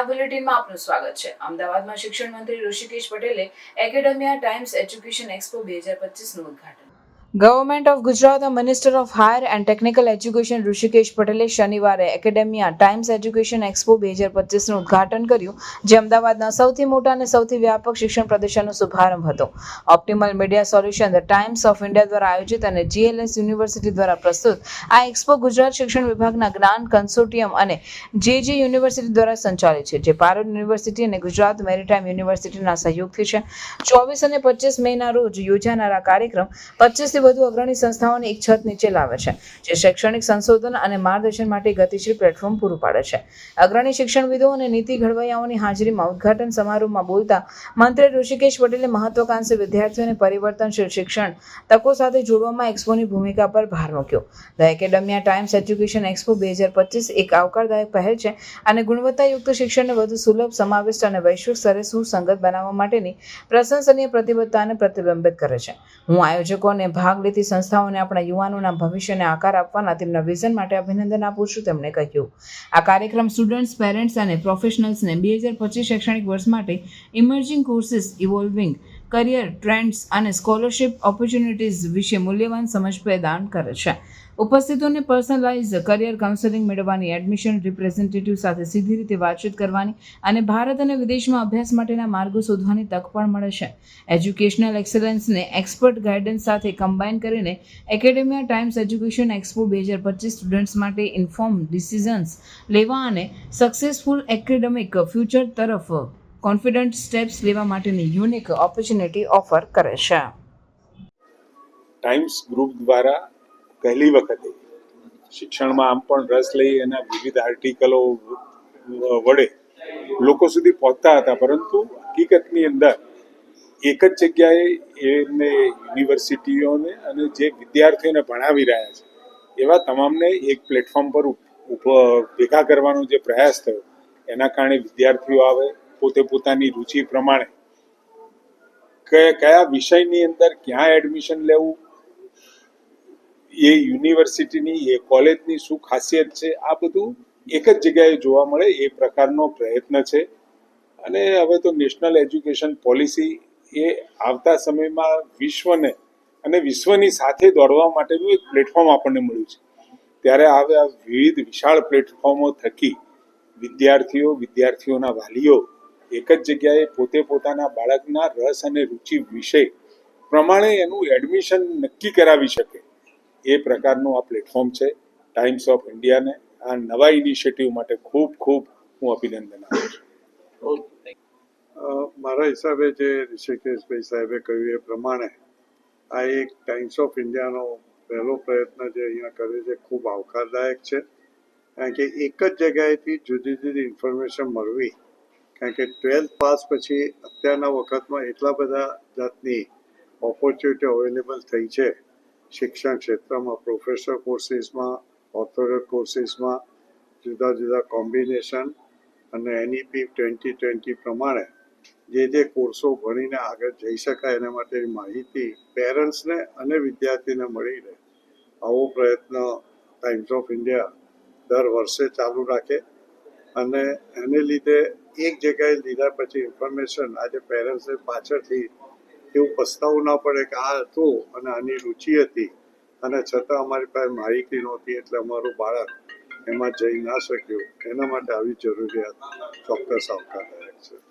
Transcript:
Star બુલેટિનમાં આપનું સ્વાગત છે. અમદાવાદમાં શિક્ષણ મંત્રી ઋષિકેશ પટેલે એકેડેમિયા ટાઈમ્સ એજ્યુકેશન એક્સપો બે હજાર પચીસનું ઉદ્ઘાટન government of Gujarat minister of higher and technical education Rushikesh પટેલે શનિવારે એકેડેમિયા ટાઈમ્સ એજ્યુકેશન એક્સપો બે હજાર પચીસનું ઉદઘાટન કર્યું, જે અમદાવાદના સૌથી મોટા અને સૌથી વ્યાપક શિક્ષણ પ્રદર્શનનો શુભારંભ હતો. Optimal media solution the Times of India દ્વારા આયોજિત અને જીએલએસ યુનિવર્સિટી દ્વારા પ્રસ્તુત આ એક્સપો ગુજરાત શિક્ષણ વિભાગના જ્ઞાન કન્સોર્ટિયમ અને જે જે યુનિવર્સિટી દ્વારા સંચાલિત છે, જે પારોડ યુનિવર્સિટી અને ગુજરાત મેરીટાઈમ યુનિવર્સિટીના સહયોગથી છે. ચોવીસ અને પચીસ મેના રોજ યોજાનારા કાર્યક્રમ કાર્યક્રમ વધુ અગ્રણી સંસ્થાઓને એક છત નીચે લાવે છે, જે શૈક્ષણિક સંશોધન અને માર્ગદર્શન માટે ગતિશીલ પ્લેટફોર્મ પૂરું પાડે છે. અગ્રણી શિક્ષણવિદો અને નીતિ ઘડવૈયાઓની હાજરીમાં ઉદઘાટન સમારોહમાં બોલતા મંત્રી ઋષિકેશ પટેલે મહત્વાકાંક્ષી વિદ્યાર્થીઓને પરિવર્તનશીલ શિક્ષણ તકો સાથે જોડવામાં એક્સપોની ભૂમિકા પર ભાર મૂક્યો. The academia Times education expo બે હજાર પચીસ એક આવકારદાયક પહેલ છે અને ગુણવત્તાયુક્ત શિક્ષણને વધુ સુલભ, સમાવિષ્ટ અને વૈશ્વિક સ્તરે સુસંગત બનાવવા માટેની પ્રશંસનીય પ્રતિબદ્ધતાને પ્રતિબિંબિત કરે છે. હું આયોજકોને ભાગ લેતી સંસ્થાઓને આપણા યુવાનોના ભવિષ્યને આકાર આપવાના તેમના વિઝન માટે અભિનંદન આપું છું, તેમણે કહ્યું. આ કાર્યક્રમ સ્ટુડન્ટ્સ પેરેન્ટ્સ અને પ્રોફેશનલ્સને બે હજાર પચીસ શૈક્ષણિક વર્ષ માટે emerging courses evolving career trends અને સ્કોલરશિપ ઓપોર્ચ્યુનિટીઝ વિશે મૂલ્યવાન સમજ પ્રદાન કરે છે. ઉપસ્થિતોને પર્સનલાઇઝ કરિયર કાઉન્સેલિંગ મેળવવાની એડમિશન રિપ્રેઝેન્ટેટિવ સાથે સીધી રીતે વાતચીત કરવાની અને ભારત અને વિદેશમાં અભ્યાસ માટેના માર્ગો શોધવાની તક પણ મળે છે. એજ્યુકેશનલ એક્સલન્સને એક્સપર્ટ ગાઈડન્સ સાથે કમ્બાઈન કરીને એકેડેમિયા ટાઈમ્સ એજ્યુકેશન એક્સપો બે હજાર પચીસ સ્ટુડન્ટ્સ માટે ઇન્ફોર્મ ડિસિઝન્સ લેવા અને સક્સેસફુલ એકેડેમિક ફ્યુચર તરફ કોન્ફિડન્ટ સ્ટેપ્સ લેવા માટેની યુનિક ઓપોર્ચ્યુનિટી ઓફર કરે છે. ટાઈમ્સ ગ્રુપ દ્વારા પહેલી વખતે શિક્ષણમાં આમ પણ રસ લઈ એના વિવિધ આર્ટિકલો વડે લોકો સુધી પહોંચતા હતા, પરંતુ હકીકતની અંદર એક જ જગ્યાએ એમને યુનિવર્સિટીઓને અને જે વિદ્યાર્થીઓને ભણાવી રહ્યા છે, એવા તમામને એક પ્લેટફોર્મ પર ભેગા કરવાનો જે પ્રયાસ થયો, એના કારણે વિદ્યાર્થીઓ આવે પોતે પોતાની રુચિ પ્રમાણે. કયા વિષયની અંદર ક્યાં એડમિશન લેવું? એ યુનિવર્સિટીની એ કોલેજની શું ખાસિયત છે? આ બધું એક જ જગ્યાએ જોવા મળે, એ પ્રકારનો પ્રયત્ન છે. અને હવે તો નેશનલ એજ્યુકેશન પોલિસી એ આવતા સમયમાં વિશ્વને અને વિશ્વની સાથે દોડવા માટેનું એક પ્લેટફોર્મ આપણને મળ્યું છે. ત્યારે આવે આ વિવિધ વિશાળ પ્લેટફોર્મો થકી વિદ્યાર્થીઓ, વિદ્યાર્થીઓના વાલીઓ એક જ જગ્યાએ પોતે પોતાના બાળકના રસ અને રુચિ વિષય પ્રમાણે એનું એડમિશન નક્કી કરાવી શકે. એ પ્રકારનું આ પ્લેટફોર્મ છે. ટાઈમ્સ ઓફ ઇન્ડિયાને આ નવા ઇનિશિયેટિવ માટે ખૂબ ખૂબ હું અભિનંદન આપું છું. મારા હિસાબે જે ઋષિકેશભાઈ સાહેબે કહ્યું એ પ્રમાણે આ એક ટાઈમ્સ ઓફ ઇન્ડિયાનો પહેલો પ્રયત્ન જે અહીંયા કર્યો છે ખૂબ આવકારદાયક છે. કારણ કે એક જ જગ્યાએથી જુદી જુદી ઇન્ફોર્મેશન મળવી કારણ કે ટ્વેલ્થ પાસ પછી અત્યારના વખતમાં એટલા બધા જાતની ઓપોર્ચ્યુનિટી અવેલેબલ થઈ છે શિક્ષણ ક્ષેત્રમાં પ્રોફેસર કોર્સીસમાં ઓથોરિટ કોર્સીસમાં જુદા જુદા કોમ્બિનેશન અને એનઈપી ટ્વેન્ટી ટ્વેન્ટી પ્રમાણે જે જે કોર્સો ભણીને આગળ જઈ શકાય એના માટેની માહિતી પેરેન્ટ્સને અને વિદ્યાર્થીને મળી રહે. આવો પ્રયત્ન ટાઈમ્સ ઓફ ઇન્ડિયા દર વર્ષે ચાલુ રાખે અને એને લીધે એક જગ્યાએ લીધા પછી ઇન્ફોર્મેશન આજે પેરેન્ટ્સે પાછળથી એવું પસ્તાવું ના પડે કે આ હતું અને આની રુચિ હતી. અને છતાં અમારી પાસે માહિતી નહોતી એટલે અમારું બાળક એમાં જઈ ના શક્યું. એના માટે આવી જરૂરિયાત ચોક્કસ આવકારદાયક છે.